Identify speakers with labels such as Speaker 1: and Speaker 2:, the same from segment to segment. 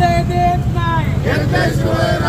Speaker 1: अध्याय देत नाही
Speaker 2: घेतल्याशिवाय राहत नाही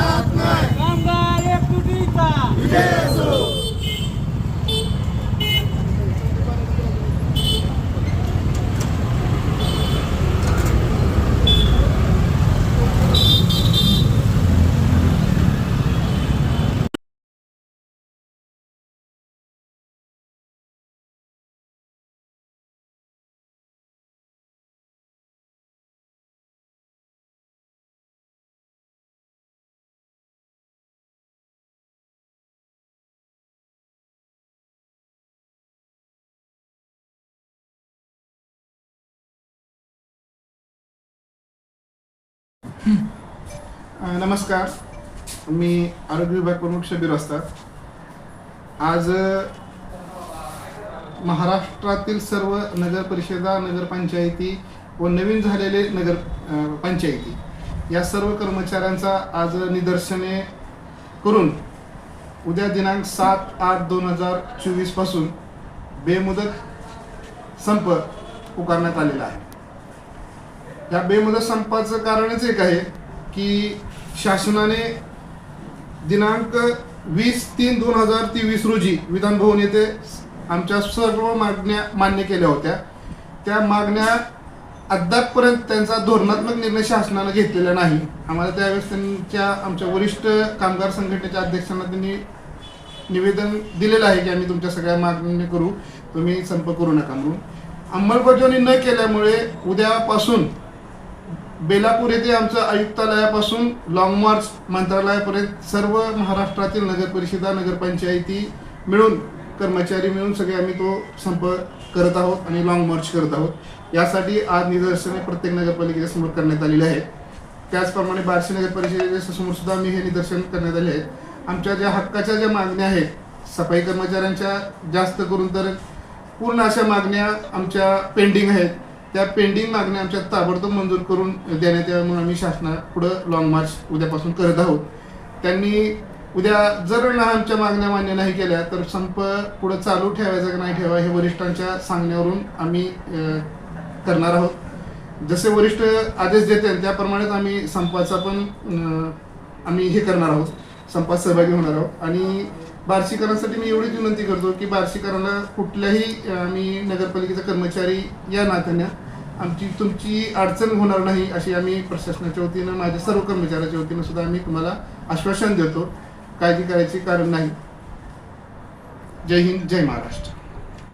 Speaker 3: नमस्कार. मी आरोग्य विभाग प्रमुख शबीर असतात. आज महाराष्ट्रातील सर्व नगर परिषदा नगरपंचायती व नवीन झालेले नगर पंचायती या सर्व कर्मचाऱ्यांचा आज निदर्शने करून उद्या दिनांक सात आठ दोन हजार चोवीसपासून बेमुदत संप पुकारण्यात आलेला आहे. या बेमुदत संपाचं कारणच एक आहे की शासनाने दिनांक वीस तीन दोन हजार तेवीस रोजी विधानभवन येथे आमच्या सर्व मागण्या मान्य केल्या होत्या. त्या मागण्या अद्यापपर्यंत त्यांचा धोरणात्मक निर्णय शासनानं घेतलेला नाही. आम्हाला त्यावेळेस त्यांच्या आमच्या वरिष्ठ कामगार संघटनेच्या अध्यक्षांना त्यांनी निवेदन दिलेलं आहे की आम्ही तुमच्या सगळ्या मागणी करू. तुम्ही संप करू नका म्हणून. अंमलबजावणी न केल्यामुळे उद्यापासून बेलापूर येथे आमचं आयुक्तालयापासून लॉंग मार्च मंत्रालयापर्यंत सर्व महाराष्ट्रातील नगर परिषदा नगरपंचायती मिळून कर्मचारी मिळून सगळे आम्ही तो संप करत आहोत आणि लॉंग मार्च करत आहोत. यासाठी आज निदर्शने प्रत्येक नगरपालिकेच्या समोर करण्यात आलेली आहेत. त्याचप्रमाणे बार्शी नगर परिषदेच्या समोर सुद्धा आम्ही हे निदर्शन करण्यात आले आहेत. आमच्या ज्या हक्काच्या ज्या मागण्या आहेत सफाई कर्मचाऱ्यांच्या जास्त करून तर पूर्ण अशा मागण्या आमच्या पेंडिंग आहेत. त्या पेंडिंग मागण्या आमच्या ताबडतोब मंजूर करून देण्यात याव्या म्हणून आम्ही शासना पुढं लॉंग मार्च उद्यापासून करत आहोत. त्यांनी उद्या जर ना आमच्या मागण्या मान्य नाही केल्या तर संप पुढं चालू ठेवायचा का नाही ठेवा हे वरिष्ठांच्या सांगण्यावरून आम्ही करणार आहोत. जसे वरिष्ठ आदेश देतील त्याप्रमाणेच आम्ही संपाचा पण आम्ही हे करणार आहोत. संपात सहभागी होणार आहोत. आणि बार्शीकरांसाठी मी एवढीच विनंती करतो की बार्शीकरांना कुठल्याही आम्ही नगरपालिकेचा कर्मचारी या नात्याने आमची तुमची अडचण होणार नाही अशी आम्ही प्रशासनाच्या वतीनं माझ्या सर्व कर्मचाऱ्याच्या वतीनं सुद्धा आम्ही तुम्हाला आश्वासन देतो. काळजी करायची कारण नाही. जय हिंद जय महाराष्ट्र.